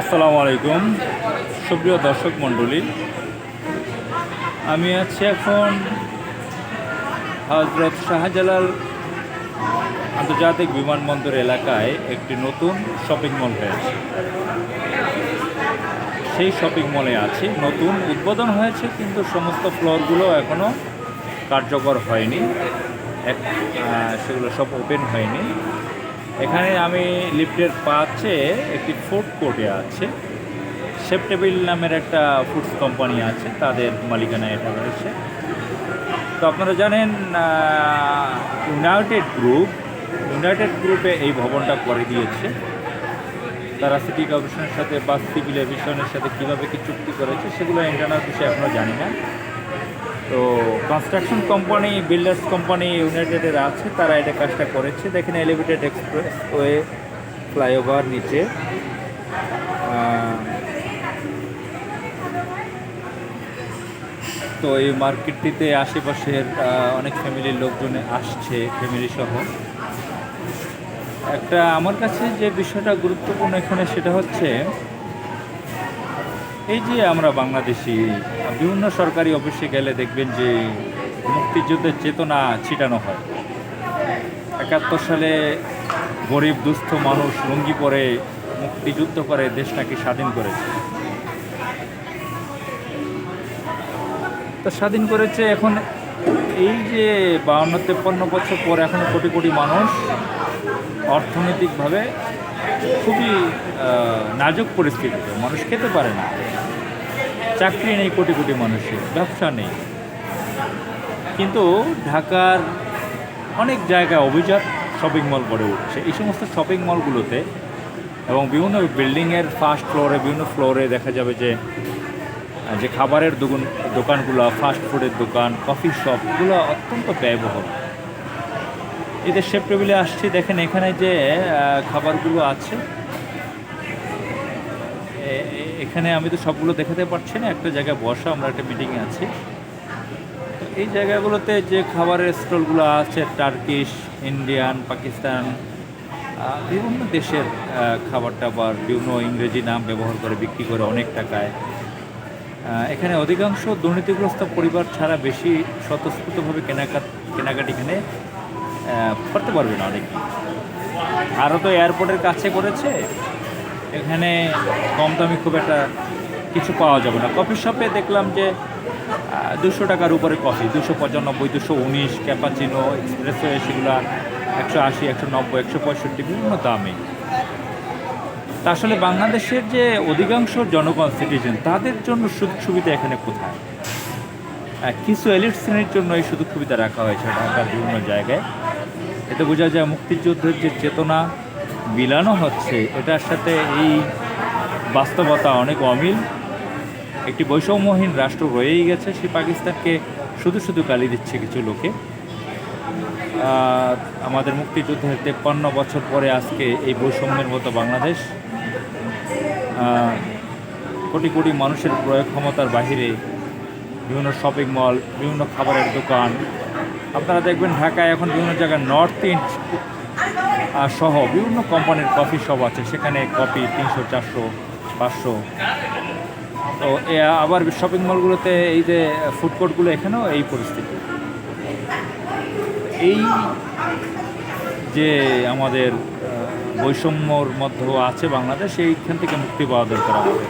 আসসালামু আলাইকুম। সুপ্রিয় দর্শক মণ্ডলী, আমি আছি এখন হজরত শাহজালাল আন্তর্জাতিক বিমানবন্দর এলাকায় একটি নতুন শপিং মল হয়েছে। সেই শপিং মলে আছি। নতুন উদ্বোধন হয়েছে, কিন্তু সমস্ত ফ্লোরগুলো এখনও কার্যকর হয়নি। এক সেগুলো সব ওপেন হয়নি। এখানে আমি লিফটের পাচ্ছে একটি ফুড কোর্টে আছে। শেফ টেবিল নামের একটা ফুডস কোম্পানি আছে, তাদের মালিকানা এটা রয়েছে। তো আপনারা জানেন ইউনাইটেড গ্রুপ, ইউনাইটেড গ্রুপে এই ভবনটা করে দিয়েছে। তারা সিটি কর্পোরেশনের সাথে বা সিভিল এভিশনের সাথে কীভাবে কি চুক্তি করেছে, সেগুলো ইন্টারনাল বিষয়ে এখনও জানি না। তো কনস্ট্রাকশন কোম্পানি বিল্ডার্স কোম্পানি ইউনাইটেডের আছে, তারা এটা কাজটা করেছে। দেখেন এলিভেটেড এক্সপ্রেস ওয়ে ফ্লাইওভার নিচে তো এই মার্কেটটিতে আশেপাশের অনেক ফ্যামিলির লোকজন আসছে ফ্যামিলি সহ। একটা আমার কাছে যে বিষয়টা গুরুত্বপূর্ণ এখানে সেটা হচ্ছে এই যে আমরা বাংলাদেশি বিভিন্ন সরকারি অফিসে গেলে দেখবেন যে মুক্তিযুদ্ধের চেতনা ছিটানো হয়। একাত্তর সালে গরিব, দুস্থ মানুষ লুঙ্গি পরে মুক্তিযুদ্ধ করে দেশটাকে স্বাধীন করেছে। তো স্বাধীন করেছে এখন এই যে বাউন্ন, তেপ্পান্ন বছর পর এখনও কোটি কোটি মানুষ অর্থনৈতিকভাবে খুবই নাজুক পরিস্থিতিতে, মানুষ খেতে পারে না। চাকরি নেই কোটি কোটি মানুষের, ব্যবসা নেই। কিন্তু ঢাকার অনেক জায়গায় অভিজাত শপিং মল গড়ে উঠছে। এই সমস্ত শপিং মলগুলোতে এবং বিভিন্ন বিল্ডিংয়ের ফার্স্ট ফ্লোরে বিভিন্ন ফ্লোরে দেখা যাবে যে যে খাবারের দোকান দোকানগুলো ফাস্ট ফুডের দোকান কফি শপগুলো অত্যন্ত ব্যয়বহুল। এদের শেপ টেবিলে আসছি, দেখেন এখানে যে খাবারগুলো আছে এখানে আমি তো সবগুলো দেখাতে পারছি না, একটা জায়গায় বসা, আমরা একটা মিটিংয়ে আছি। তো এই জায়গাগুলোতে যে খাবারের স্টলগুলো আছে টার্কিশ ইন্ডিয়ান পাকিস্তান বিভিন্ন দেশের খাবার টাবার বিভিন্ন ইংরেজি নাম ব্যবহার করে বিক্রি করে অনেক টাকায়। এখানে অধিকাংশ দুর্নীতিগ্রস্ত পরিবার ছাড়া বেশি স্বতঃস্ফূর্তভাবে কেনাকাট কেনাকাটি এখানে করতে পারবে না অনেকেই। আরও তো এয়ারপোর্টের কাছে করেছে এখানে কম দামি খুব একটা কিছু পাওয়া যাবে না। কফি শপে দেখলাম যে দুশো টাকার উপরে কফি, দুশো পঁচানব্বই, দুশো উনিশ, ক্যাপাচিনো এক্সপ্রেসো সেগুলো একশো আশি, একশো নব্বই, একশো পঁয়ষট্টি, বিভিন্ন দামে। তা আসলে বাংলাদেশের যে অধিকাংশ জনগণ সিটিজেন তাদের জন্য সুযোগ সুবিধা এখানে কোথায়? কিছু এলিট শ্রেণির জন্য এই সুযোগ সুবিধা রাখা হয়েছে ঢাকার বিভিন্ন জায়গায়। এতে বোঝা যায় মুক্তিযুদ্ধের যে চেতনা মিলানো হচ্ছে, এটার সাথে এই বাস্তবতা অনেক অমিল। একটি বৈষম্যহীন রাষ্ট্র রয়েই গেছে, সে পাকিস্তানকে শুধু শুধু গালি দিচ্ছে কিছু লোকে। আমাদের মুক্তিযুদ্ধের তেপ্পান্ন বছর পরে আজকে এই বৈষম্যের মতো বাংলাদেশ কোটি কোটি মানুষের প্রয়োগ ক্ষমতার বাহিরে বিভিন্ন শপিং মল বিভিন্ন খাবারের দোকান। আপনারা দেখবেন ঢাকায় এখন বিভিন্ন জায়গায় নর্থ ইন্ড সহ বিভিন্ন কোম্পানির কফি শপ আছে। সেখানে কফি তিনশো, চারশো, পাঁচশো। তো আবার শপিং মলগুলোতে এই যে ফুড কোর্টগুলো এখানেও এই পরিস্থিতি। এই যে আমাদের বৈষম্যর মধ্যে আছে বাংলাদেশ এইখান থেকে মুক্তি পাওয়া দরকার আমাদের।